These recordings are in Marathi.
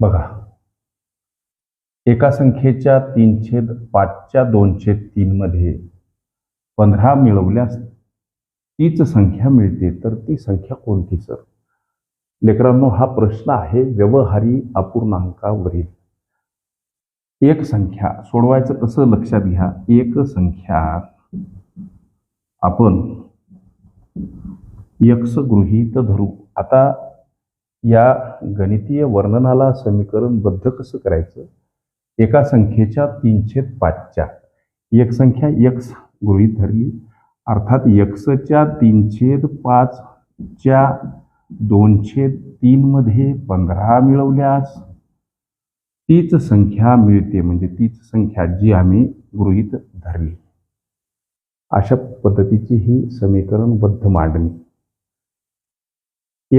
बघा. एका संख्येच्या तीन छेद पाचच्या दोनशे तीनमध्ये पंधरा मिळवल्यास तीच संख्या मिळते तर ती संख्या कोणती सर? लेकरांनो हा प्रश्न आहे व्यवहारी अपूर्णांकावरील. एक संख्या सोडवायचं कसं लक्षात घ्या. एक संख्या आपण यक्ष गृहीत धरू. आता या गणितीय वर्णनाला समीकरणबद्ध कसं करायचं? एका संख्येच्या तीनशेत पाचच्या. एक संख्या यक्स गृहीत धरली. अर्थात यक्सच्या तीनशेद पाचच्या दोनशे तीनमध्ये पंधरा मिळवल्यास तीच संख्या मिळते. म्हणजे तीच संख्या जी आम्ही गृहीत धरली. अशा पद्धतीची ही समीकरणबद्ध मांडणी.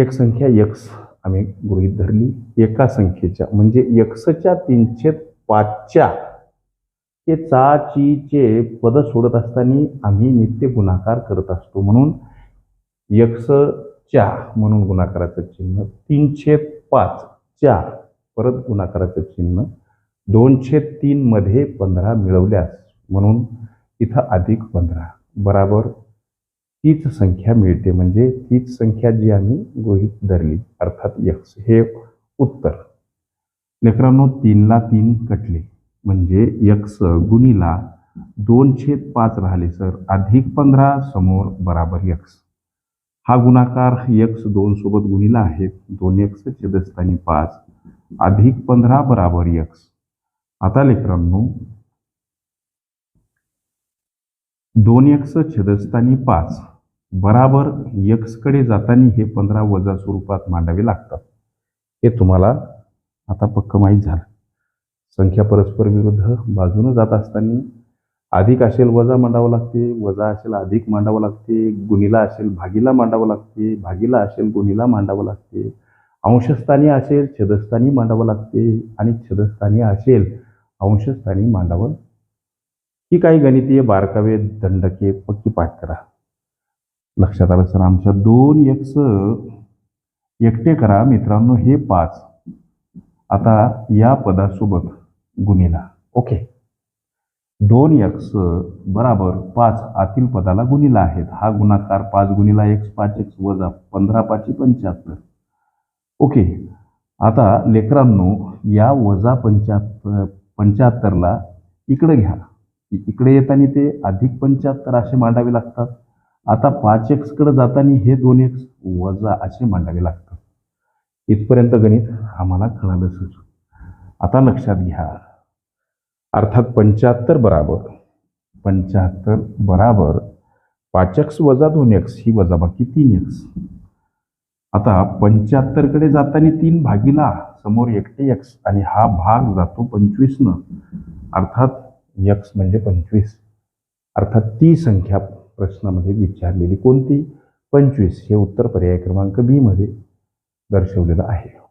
एक संख्या यक्स आम्ही गृहीत धरली. एका संख्येच्या म्हणजे यक्सच्या तीनशे पाचच्या ते चा ची चे पद सोडत असताना आम्ही नित्य गुणाकार करत असतो. म्हणून यक्षच्या म्हणून गुणाकाराचं चिन्ह तीनशे पाचच्या परत गुणाकाराचं चिन्ह दोनशे तीनमध्ये पंधरा मिळवल्यास म्हणून इथं अधिक पंधरा. बराबर? तीच संख्या मिळते. म्हणजे तीच संख्या जी आम्ही गृहित धरली अर्थात यक्स हे उत्तर. लेकरांनो तीनला तीन कटले. म्हणजे यक्स गुणीला दोन छेद पाच राहिले सर अधिक पंधरा समोर बराबर यक्स हा गुणाकार यक्स दोन सोबत गुणीला आहे. दोन यक्स छेदस्थानी पाच अधिक पंधरा बराबर यक्स आता लेकरांनो दोन यक्स छेदस्थानी पाच बराबर यक्सकडे जाताना हे पंधरा वजा स्वरूपात मांडावे लागतात. हे तुम्हाला आता पक्क माहीत झालं. संख्या परस्पर विरुद्ध बाजूनं जात असताना अधिक असेल वजा मांडावं लागते वजा असेल अधिक मांडावं लागते गुणीला असेल भागीला मांडावं लागते भागीला असेल गुणीला मांडावं लागते. अंशस्थानी असेल छेदस्थानी मांडावं लागते आणि छेदस्थानी असेल अंशस्थानी मांडावं. ही काही गणितीय बारकावे दंडके पक्की पाठ करा. लक्षात आलं सर आमच्या दोन एक्स एकटे करा मित्रांनो हे पाच. आता या पदासोबत गुणीला. ओके. दोन एक्स बराबर पाच आतील पदाला गुणीला आहेत. हा गुणाकार पाच गुणीला एक्स पाच एक्स वजा पंधरा पाचशे पंच्याहत्तर. ओके. आता लेकरांनो या वजा पंच्याहत्तर पंच्याहत्तरला इकडे घ्या. इकडे येताना ते अधिक पंच्याहत्तर असे मांडावे लागतात. आता पाच एक्सकडे जाताना हे दोन एक्स वजा असे मांडावे लागतात. इथपर्यंत गणित आम्हाला कळालं सुच आता लक्षात घ्या. अर्थात पंच्याहत्तर बराबर. पंच्याहत्तर बराबर पाच एक्स वजा दोन एक्स ही वजाबाकी तीन एक्स आता पंच्याहत्तरकडे जाताना तीन भागीला समोर एकटे एक्स आणि हा भाग जातो पंचवीसनं. अर्थात यक्स म्हणजे पंचवीस. अर्थात ती संख्या प्रश्नामध्ये विचारलेली कोणती? पंचवीस हे उत्तर पर्याय क्रमांक बीमध्ये दर्शवलेलं आहे.